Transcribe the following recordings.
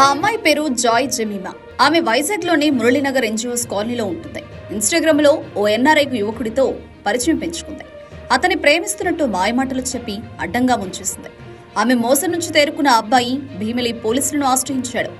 ఆ అమ్మాయి పేరు జాయ్ జమీమా. ఆమె వైజాగ్లోని మురళీనగర్ ఎన్జిఓస్ కాలనీలో ఉంటుంది. ఇన్స్టాగ్రామ్లో ఓ ఎన్ఆర్ఐకు యువకుడితో పరిచయం పెంచుకుంది. అతని ప్రేమిస్తున్నట్టు మాయమాటలు చెప్పి అడ్డంగా ముంచేసింది. ఆమె మోసం నుంచి తేరుకున్న అబ్బాయి భీమిలి పోలీసులను ఆశ్రయించాడు.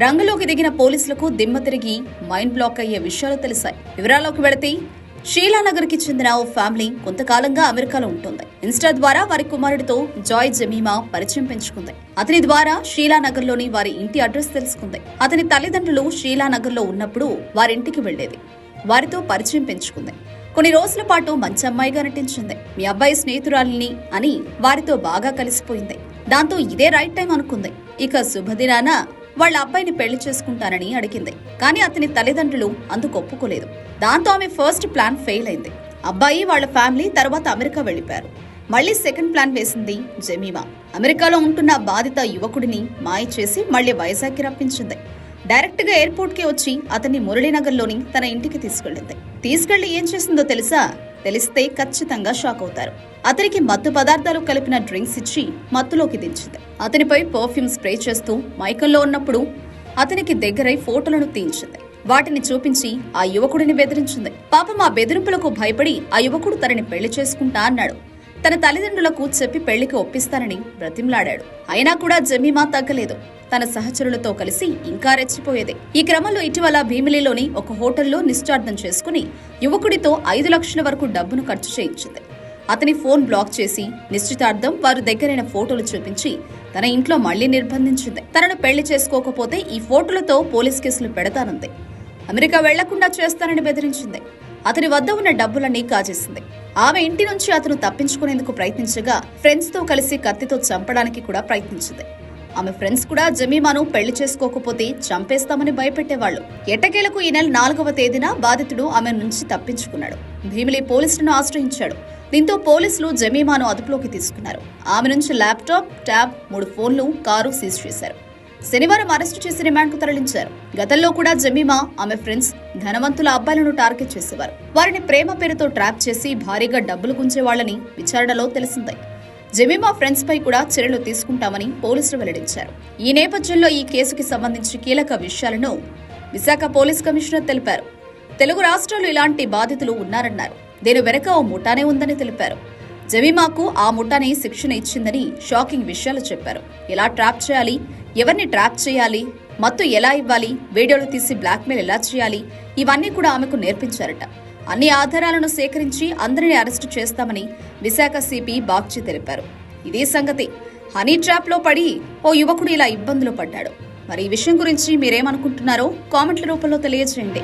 రంగులోకి దిగిన పోలీసులకు దిమ్మ తిరిగి మైండ్ బ్లాక్ అయ్యే విషయాలు తెలిసాయి. వివరాల్లోకి వెళితే షీలానగర్కి చెందిన ఓ ఫ్యామిలీ కొంతకాలంగా అమెరికాలో ఉంటుంది. ఇన్స్టా ద్వారా వారి కుమారుడితో జాయ్ జమీమా పరిచయం పెంచుకుంది. అతని ద్వారా షీలానగర్లోని వారి ఇంటి అడ్రస్ తెలుసుకుంది. అతని తల్లిదండ్రులు షీలానగర్లో ఉన్నప్పుడు వారింటికి వెళ్ళేది వారితో పరిచయం పెంచుకుంది. కొన్ని రోజుల పాటు మంచి అమ్మాయిగా నటించింది. మీ అబ్బాయి స్నేహితురాలిని అని వారితో బాగా కలిసిపోయింది. దాంతో ఇదే రైట్ టైం అనుకుంది. ఇక శుభదినాన వాళ్ళ అబ్బాయిని పెళ్ళి చేసుకుంటానని అడిగింది. కానీ అతని తల్లిదండ్రులు అందుకు ఒప్పుకోలేదు. దాంతో ఆమె ఫస్ట్ ప్లాన్ ఫెయిల్ అయింది. అబ్బాయి వాళ్ళ ఫ్యామిలీ తర్వాత అమెరికా వెళ్ళిపోయారు మళ్ళీ సెకండ్ ప్లాన్ వేసింది జమీమా. అమెరికాలో ఉంటున్న బాధిత యువకుడిని మాయ చేసి మళ్ళీ వైజాగ్కి రప్పించింది. డైరెక్ట్గా ఎయిర్పోర్ట్కి వచ్చి అతన్ని మురళీనగర్లోని తన ఇంటికి తీసుకెళ్ళింది తీసుకెళ్ళి ఏం చేసిందో తెలుసా? తెలిస్తే ఖచ్చితంగా షాక్ అవుతారు. అతనికి మత్తు పదార్థాలు కలిపిన డ్రింక్స్ ఇచ్చి మత్తులోకి దించింది. అతనిపై పర్ఫ్యూమ్ స్ప్రే చేస్తూ మైకంలో ఉన్నప్పుడు అతనికి దగ్గరై ఫోటోలను తీయించింది. వాటిని చూపించి ఆ యువకుడిని బెదిరించింది. పాపం ఆ బెదిరింపులకు భయపడి ఆ యువకుడు తనని పెళ్ళి చేసుకుంటా అన్నాడు. తన తల్లిదండ్రులకు చెప్పి పెళ్ళికి ఒప్పిస్తానని బ్రతిమ్లాడాడు. అయినా కూడా జమీమా తగ్గలేదు. తన సహచరులతో కలిసి ఇంకా రెచ్చిపోయేది. ఈ క్రమంలో ఇటీవల భీమిలిలోని ఒక హోటల్లో నిశ్చార్థం చేసుకుని యువకుడితో ఐదు లక్షల వరకు డబ్బును ఖర్చు చేయించింది. అతని ఫోన్ బ్లాక్ చేసి నిశ్చితార్థం వారు దగ్గరైన ఫోటోలు చూపించి తన ఇంట్లో మళ్ళీ నిర్బంధించింది. తనను పెళ్ళి చేసుకోకపోతే ఈ ఫోటోలతో పోలీస్ కేసులు పెడతానంది. అమెరికా వెళ్ళకుండా చేస్తానని బెదిరించింది. అతని వద్ద ఉన్న డబ్బులన్నీ కాజేసింది. ఆమె ఇంటి నుంచి అతను తప్పించుకునేందుకు ప్రయత్నించగా ఫ్రెండ్స్తో కలిసి కత్తితో చంపడానికి కూడా ప్రయత్నించింది. ఆమె ఫ్రెండ్స్ కూడా జమీమాను పెళ్ళి చేసుకోకపోతే చంపేస్తామని భయపెట్టేవాళ్ళు ఎట్టకేలకు ఈ నెల నాలుగవ తేదీన బాధితుడు ఆమె నుంచి తప్పించుకున్నాడు. భీమిలి పోలీసులను ఆశ్రయించాడు. దీంతో పోలీసులు జమీమాను అదుపులోకి తీసుకున్నారు. ఆమె నుంచి ల్యాప్టాప్ ట్యాబ్ మూడు ఫోన్లు కారు సీజ్ చేశారు. శనివారం అరెస్టు చేసి రిమాండ్కు తరలించారు. గతంలో కూడా జమీమా ఆమె ఫ్రెండ్స్ ధనవంతుల అబ్బాయిలను టార్గెట్ చేసేవారు. వారిని ప్రేమ పేరుతో ట్రాప్ చేసి భారీగా డబ్బులు గుంచేవాళ్ళని విచారణలో తెలిసిందే. జమీమా ఫ్రెండ్స్ పై కూడా చర్యలు తీసుకుంటామని పోలీసులు వెల్లడించారు. ఈ నేపథ్యంలో ఈ కేసుకి సంబంధించి కీలక విషయాలను విశాఖ పోలీస్ కమిషనర్ తెలిపారు. తెలుగు రాష్ట్రాలు ఇలాంటి బాధితులు ఉన్నారన్నారు. దీని వెనక ఓ ముఠానే ఉందని తెలిపారు. జమీమాకు ఆ ముఠానే శిక్షణ ఇచ్చిందని షాకింగ్ విషయాలు చెప్పారు. ఎలా ట్రాప్ చేయాలి? ఎవరిని ట్రాప్ చేయాలి? మత్తు ఎలా ఇవ్వాలి? వీడియోలు తీసి బ్లాక్మెయిల్ ఎలా చేయాలి? ఇవన్నీ కూడా ఆమెకు నేర్పించారట. అన్ని ఆధారాలను సేకరించి అందరినీ అరెస్టు చేస్తామని విశాఖ సిపి బాగ్చి తెలిపారు. ఇదే సంగతి. హనీ ట్రాప్లో పడి ఓ యువకుడు ఇలా ఇబ్బందులు పడ్డాడు. మరి ఈ విషయం గురించి మీరేమనుకుంటున్నారో కామెంట్ల రూపంలో తెలియజేయండి.